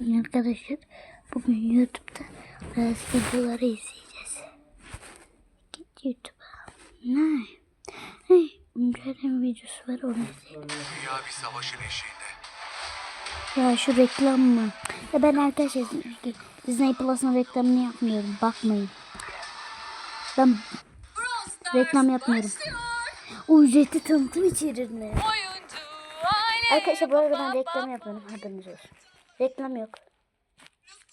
Arkadaşlar bugün YouTube'da biraz videoları izleyeceğiz. Git YouTube'a. Ne? Hey, Umbrella'nın videosu var onu izleyelim. Dünya bir savaşın eşiğinde. Ya şu reklam mı? Ya ben arkadaşlar Disney Plus'ın reklamını yapmıyorum. Bakmayın. Ben reklam yapmıyorum. O ücretli tanıtım içerir mi? Arkadaşlar bu arada ben reklam yapıyorum. Haberiniz olsun. Reklam yok.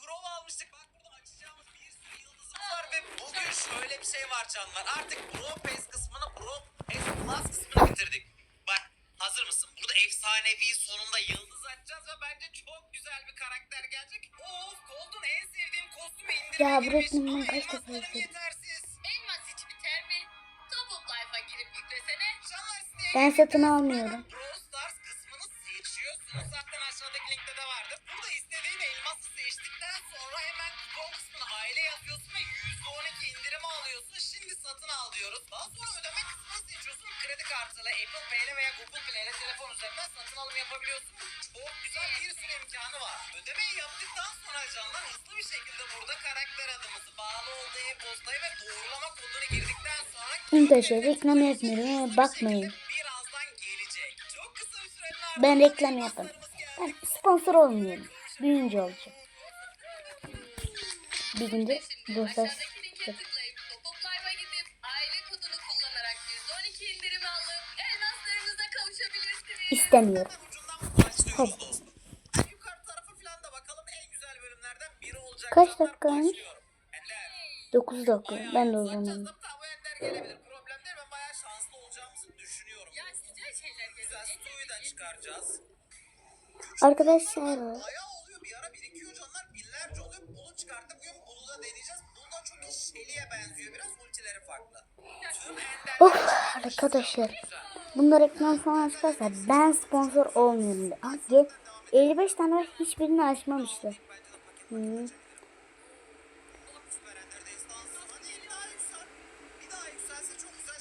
prova almıştık. Bak burada açacağımız bir sürü yıldızımız var ve bugün şöyle bir şey var canlar. Artık Pro Pass kısmını Pro Pass Plus kısmını bitirdik. Bak hazır mısın? Burada efsanevi sonunda yıldız açacağız ve bence çok güzel bir karakter gelecek. Of Cold'un en sevdiğim kostümü indirime Ya girmiş reklamı ama kaç defa elmaslarım izledim. yetersiz. elmas hiç biter mi? Top of Life'a girip yüklesene. Canlar siteye Ben satın almıyorum. Satın al diyoruz. Daha sonra ödeme kısmını seçiyorsun. Kredi kartıyla, Apple Pay ile veya Google Play ile telefon üzerinden satın alım yapabiliyorsun. Çok güzel bir sürü imkanı var. Ödemeyi yaptıktan sonra canlar hızlı bir şekilde burada karakter adımızı, bağlı olduğu e-postayı ve doğrulama kodunu girdikten sonra Arkadaşlar reklam yapmıyorum ama bakmayın. Birazdan gelecek. Çok kısa bir sürenin Ben reklam elmaslarımız Ben sponsor olmuyorum. Büyüyünce olacağım. Bir günde Dostlar biri olacak. Kaç dakikaymış? başlıyorum. Ender. 9 dakika. Ben de o zaman. tabii, tabii, Ender gelebilir. Problem değil. Ben bayağı şanslı olacağımızı düşünüyorum. Ya güzel şeyler Güzel gelecek. suyu da çıkaracağız. Arkadaşlar Bayağı oluyor bir ara birikiyor canlar binlerce oluyor. Bunu çıkarttık bugün bunu da deneyeceğiz. Bunu da çok iyi Shelly'e benziyor biraz ultileri farklı. Tüm ender of arkadaşlar bunda reklam falan çıkarsa ben sponsor olmuyorum. de. Aa, gel- 55 tane var hiçbirini açmamışlar. Hı. Süper Ender destansı. Hadi bir daha yüksel. Bir daha yükselse çok güzel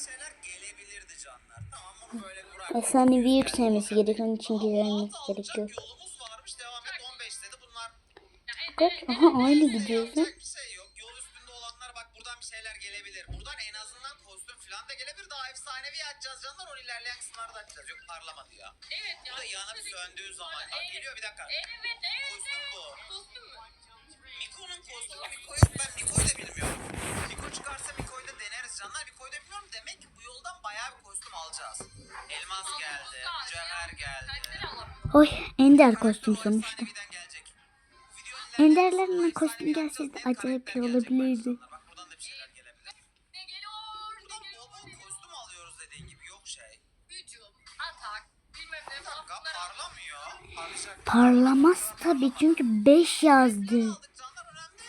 ilerleyen kısımlarda açacağız. Yok parlamadı ya. Evet ya. Burada yanıp söndüğü zaman. Bak geliyor bir dakika. Evet evet. Kostüm bu. Kostüm mü? Miko'nun kostümü Miko'yu ben Miko'yu da bilmiyorum. Miko çıkarsa Miko'yu da deneriz canlar. Miko'yu da bilmiyorum. Demek ki bu yoldan bayağı bir kostüm alacağız. Elmas geldi. Cevher geldi. Karakteri alamıyorum. Oy Ender kostüm sonuçta. Enderlerle kostüm gelseydi acayip gelecek olabilirdi. Parlamaz tabii çünkü 5 yazdı.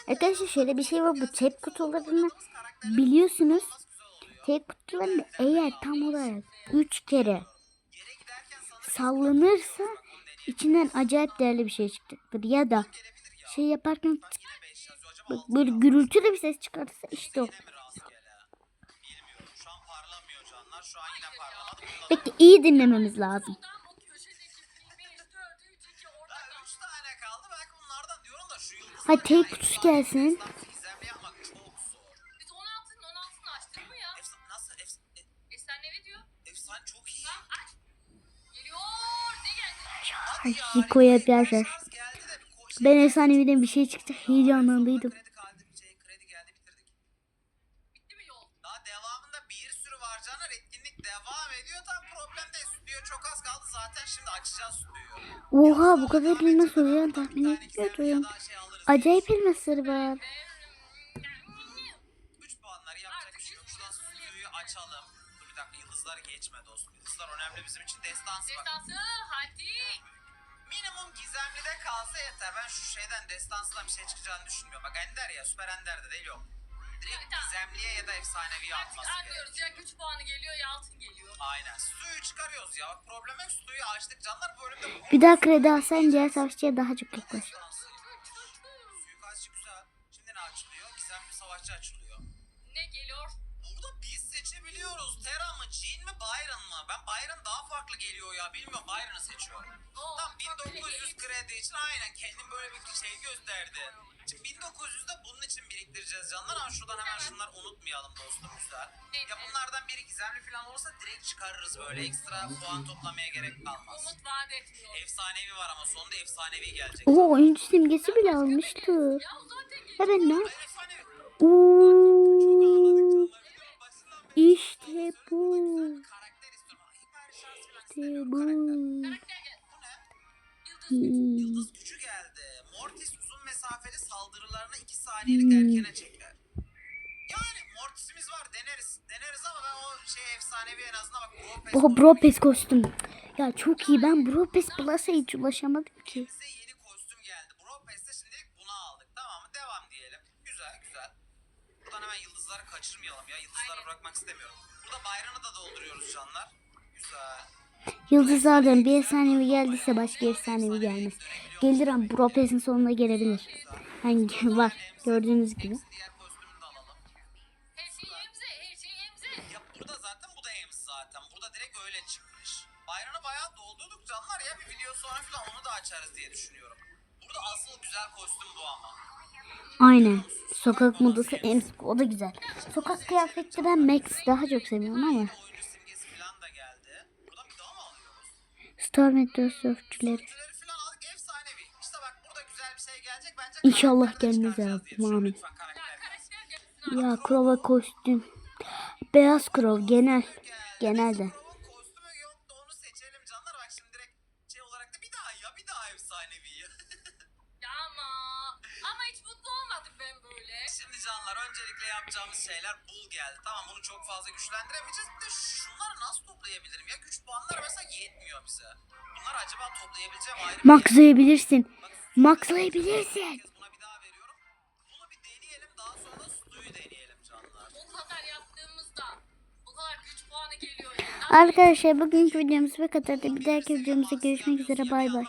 Arkadaşlar şöyle bir şey var bu tep kutularını biliyorsunuz. Tep kutularını eğer tam olarak 3 kere sallanırsa içinden acayip değerli bir şey çıkacaktır. Ya da şey yaparken Bak yine 5 yazıyor. Acaba bak altı böyle gürültülü bir ses çıkartırsa işte o. diyorum da şu yıldızlar. Hadi tek efsane gelsin. destan gizemli yapmak çok zor. Biz 16'nın 16'sını açtık mı ya? Efsane nasıl? Efsane, Efsanevi diyor. efsane çok iyi. Lan aç. Geliyor. Ne geldi? Hadi ya, Hikoya bir şey Ben geldi. efsaneviden bir şey çıktı heyecanlandıydım. Kredi kaldı, şey, kredi geldi bitirdik. Bitti mi yol? Daha devamında bir sürü var canlar. Etkinlik devam ediyor. Tam problem değil. Stüdyo çok az kaldı. Zaten şimdi açacağız stüdyoyu. Oha bu kadar elmas oluyor tahmin etmiyordum. Acayip elmasları var. 3 puanları yapacak bir şey yok. Şuradan stüdyoyu açalım. Dur bir dakika yıldızlar geçme dostum. Yıldızlar önemli bizim için. Destansı bak. Destansı hadi. Minimum gizemlide kalsa yeter. Ben şu şeyden destansıdan bir şey çıkacağını düşünmüyorum. Bak Ender ya süper Ender de değil yok. Direkt Tamam. gizemliye ya da efsaneviye Artık atması anlıyoruz gerekiyor. ya güç puanı geliyor ya altın geliyor. Aynen. Suyu çıkarıyoruz ya. Bak problem yok. Suyu açtık canlar. Bu bölümde Bir daha kredi alsan diğer savaşçıya daha çok yaklaş. Suikastçı güzel. Şimdi ne açılıyor? Gizemli savaşçı açılıyor. Ne geliyor? Burada biz seçebiliyoruz. Terra mı, Jean mi, Byron mı? Ben Byron daha farklı geliyor ya. Bilmiyorum Byron'ı seçiyorum. Tam 1900 kredi için aynen kendim böyle bir şey gösterdi. Şimdi 1900 de bunun için biriktireceğiz canlar ama şuradan hemen şunları unutmayalım dostum güzel. Ya bunlardan biri gizemli falan olursa direkt çıkarırız böyle ekstra puan toplamaya gerek kalmaz. Umut vaat etmiyor. Efsanevi var ama sonunda efsanevi gelecek. Oo oyuncu simgesi bile almıştı. Ya ben ne? Oo, işte bu. İşte bu. Yıldız. Hmm. Yıldız gücü geldi. Mortis uzun mesafeli saldırılarını 2 saniyelik erkene çeker. Yani Mortis'imiz var deneriz. Deneriz ama ben o şey efsanevi en azından bak Bropes. Oha Bropes kostüm. Ya çok iyi ben Bropes Plus'a hiç ulaşamadım ki. Bize yeni kostüm geldi. Bropes'te şimdilik bunu aldık. Tamam mı? Devam diyelim. Güzel güzel. Buradan hemen yıldızları kaçırmayalım ya. Yıldızları Aynen. bırakmak istemiyorum. Burada bayrağını da dolduruyoruz canlar. Güzel. Yıldızlardan bir efsanevi geldiyse başka efsanevi gelmez. Gelir ama Bropes'in sonuna gelebilir. Hangi var gördüğünüz gibi. Diğer kostümünü de alalım. Her emze. Her emze. Ya burada zaten bu da Ems zaten. Burada direkt öyle çıkmış. Bayrağını bayağı doldurduk canlar ya. Bir video sonra falan onu da açarız diye düşünüyorum. Burada asıl güzel kostüm bu ama. Aynen. Sokak modası Ems o da güzel. Sokak kıyafeti ben Max daha çok seviyorum ama. Oyuncu simgesi falan da geldi. Buradan bir daha mı alıyoruz? Star Metro Surfçüleri. Sürücüleri falan aldık efsanevi. İşte bak burada güzel bir şey gelecek. Bence İnşallah karakter de gelmez ya, amin. Ya Krova kostüm. Beyaz Krov genel. Genelde. Krov'un kostümü yoktu onu seçelim canlar. Bak şimdi direkt şey olarak da bir daha ya bir daha efsanevi ya. Ya ama. Ama hiç mutlu olmadım ben böyle. Şimdi canlar öncelikle yapacağımız şeyler bul geldi. Tamam bunu çok fazla güçlendiremeyeceğiz. Bir de şunları nasıl toplayabilirim ya? Güç puanları mesela yetmiyor bize. Bunları acaba toplayabileceğim ayrı bir Maxlayabilirsin. Bak, Maxlayabilirsin. kez buna bir daha veriyorum. Bunu bir deneyelim daha sonra da suyu deneyelim canlar. O kadar yaptığımızda o kadar güç puanı geliyor. ya. Arkadaşlar bugünkü videomuz bu kadar. Bir dahaki videomuzda görüşmek üzere. Bay bay.